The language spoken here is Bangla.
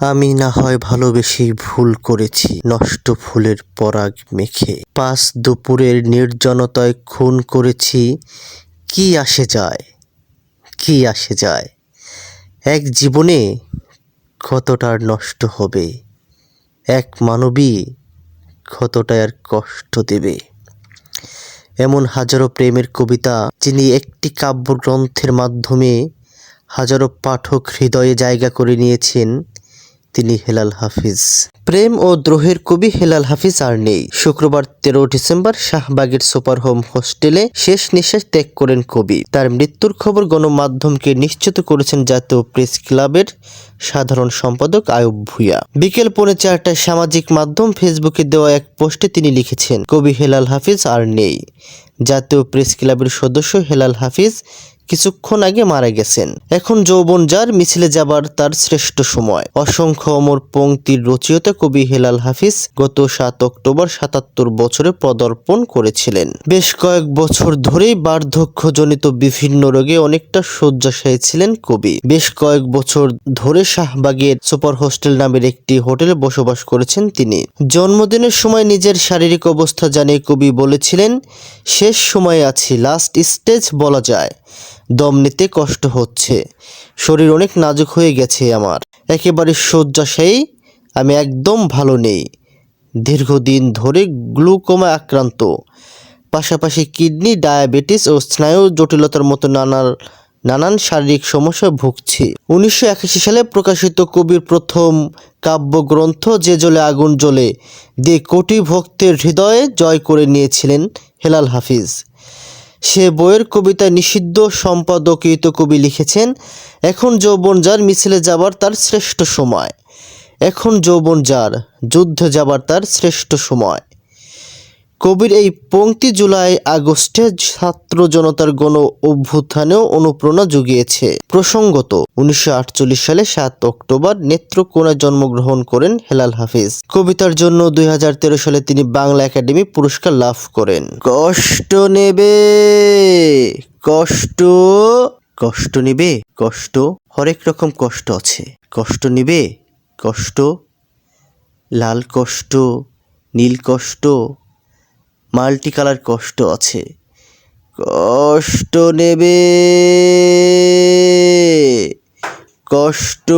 আমি না হয় ভালোবেসে ভুল করেছি, নষ্ট ফুলের পরাগ মেখে। পাঁচ দুপুরের নির্জনতায় খুন করেছি, কি আসে যায়? কি আসে যায়? এক জীবনে কতটার নষ্ট হবে? এক মানবী কতটা আর কষ্ট দেবে? এমন হাজারো প্রেমের কবিতা, যিনি একটি কাব্যগ্রন্থের মাধ্যমে হাজারো পাঠক হৃদয়ে জায়গা করে নিয়েছেন তিনি হেলাল হাফিজ। প্রেম ও দ্রোহের কবি হেলাল হাফিজ আর নেই। শুক্রবার তেরো ডিসেম্বর শাহবাগের সুপার হোম হোস্টেলে শেষ নিঃশ্বাস ত্যাগ করেন কবি। তার মৃত্যুর খবর গণমাধ্যমকে নিশ্চিত করেছেন জাতীয় প্রেস ক্লাবের সাধারণ সম্পাদক আয়ুব ভুঁইয়া। বিকেল পৌনে চারটায় সামাজিক মাধ্যম ফেসবুকে দেওয়া এক পোস্টে তিনি লিখেছেন, কবি হেলাল হাফিজ আর নেই। জাতীয় প্রেস ক্লাবের সদস্য হেলাল হাফিজ কিছুক্ষণ আগে মারা গেছেন। এখন যৌবন যার, মিছিলে যাবার তার শ্রেষ্ঠ সময়। অসংখ্য অমর পংক্তির রচয়িতা কবি হেলাল হাফিজ গত সাত অক্টোবর সাতাত্তর বছরে পদার্পণ করেছিলেন। বেশ কয়েক বছর ধরেই বার্ধক্যজনিত বিভিন্ন রোগে অনেকটা শয্যাশায়ী ছিলেন কবি। বেশ কয়েক বছর ধরে শাহবাগের সুপার হোস্টেল নামের একটি হোটেলে বসবাস করেছেন তিনি। জন্মদিনের সময় নিজের শারীরিক অবস্থা জানিয়ে কবি বলেছিলেন, শেষ সময়ে আছি লাস্ট স্টেজ বলা যায়। দম নিতে কষ্ট হচ্ছে। শরীর অনেক নাজুক হয়ে গেছে আমার। একেবারে শয্যাশায়ী, আমি একদম ভালো নেই। দীর্ঘদিন ধরে গ্লুকোমা আক্রান্ত। পাশাপাশি কিডনি, ডায়াবেটিস ও স্নায়ু জটিলতার মতো নানা নানান শারীরিক সমস্যা ভুগছি। উনিশশো একাশি সালে প্রকাশিত কবির প্রথম কাব্যগ্রন্থ, যে জলে আগুন জ্বলে দিয়ে কোটি ভক্তের হৃদয়ে জয় করে নিয়েছিলেন হেলাল হাফিজ। সে বইয়ের কবিতা নিষিদ্ধ সম্পাদকীয়ত কবি লিখেছেন, এখন যৌবন যার মিছিলে যাবার তার শ্রেষ্ঠ সময়। এখন যৌবন যার, যুদ্ধে যাবার তার শ্রেষ্ঠ সময়। কবির এই পংক্তি জুলাই আগস্টে ছাত্র জনতার গণ অভ্যুত্থানেও অনুপ্রেরণা জুগিয়েছে। প্রসঙ্গত, উনিশশো আটচল্লিশ সালে সাত অক্টোবর নেত্রকোনায় জন্মগ্রহণ করেন হেলাল হাফিজ। কবিতার জন্য দুই হাজার তেরো সালে তিনি বাংলা একাডেমি পুরস্কার লাভ করেন। কষ্ট নেবে, কষ্ট কষ্ট নিবে, কষ্ট, হরেক রকম কষ্ট আছে। কষ্ট নিবে, কষ্ট, লাল কষ্ট, নীল কষ্ট মাল্টি কালার কষ্ট আছে। কষ্ট নেবে। কষ্ট